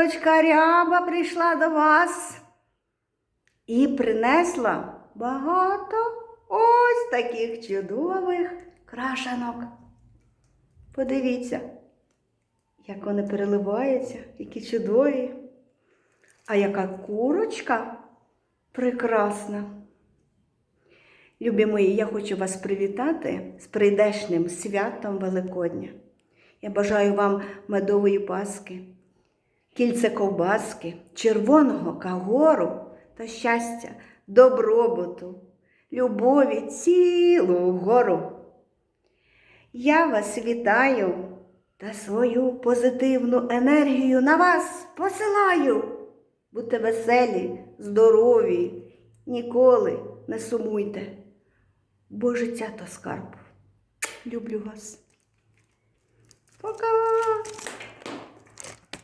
курочка ряба прийшла до вас і принесла багато ось таких чудових крашанок. Подивіться, як вони переливаються, які чудові. А яка курочка прекрасна. Любі мої, я хочу вас привітати з прийдешнім святом Великодня. Я бажаю вам медової паски, кільце ковбаски, червоного кагору та щастя, добробуту, любові цілу гору. Я вас вітаю та свою позитивну енергію на вас посилаю. Будьте веселі, здорові, ніколи не сумуйте, бо життя то скарб. Люблю вас.